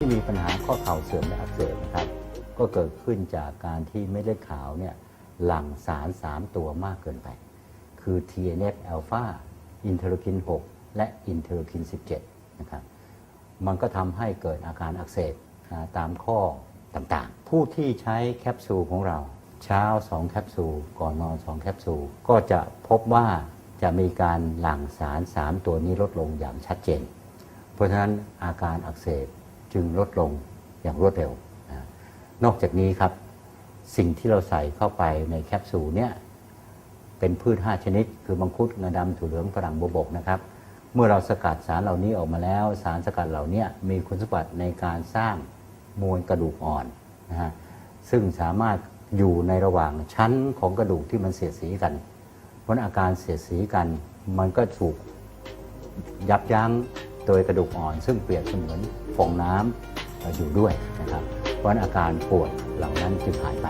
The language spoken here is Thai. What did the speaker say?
ที่มีปัญหาข้อเข่าเสื่อมและอักเสบนะครับ ก็เกิดขึ้นจากการที่เม็ดเลือดขาวเนี่ยหลั่งสาร 3 ตัวมากเกินไป คือ TNF อ l p h a อินเทอร์คิน 6 และอินเทอร์คิน 17 นะครับ มันก็ทำให้เกิดอาการอักเสบตามข้อต่างๆ ผู้ที่ใช้แคปซูลของเรา เช้า 2 แคปซูล ก่อนนอน 2 แคปซูล ก็จะพบว่าจะมีการหลั่งสาร 3 ตัวนี้ลดลงอย่างชัดเจน เพราะฉะนั้นอาการอักเสบ จึงลดลงอย่างรวดเร็ว นอกจากนี้ครับ สิ่งที่เราใส่เข้าไปในแคปซูลเนี่ยเป็นพืช 5 ชนิด คือมังคุดงาดำถั่วเหลืองฝรั่งบวบกนะครับ เมื่อเราสกัดสารเหล่านี้ออกมาแล้ว สารสกัดเหล่านี้มีคุณสมบัติในการสร้างมวลกระดูกอ่อนนะฮะซึ่งสามารถอยู่ในระหว่างชั้นของกระดูกที่มันเสียดสีกัน เพราะอาการเสียดสีกัน มันก็ถูกยับยั้ง โดยกระดูกอ่อนซึ่งเปรียบเสมือนฟองน้ำอยู่ด้วยนะครับ เพราะฉะนั้นอาการปวดเหล่านั้นจึงหายไป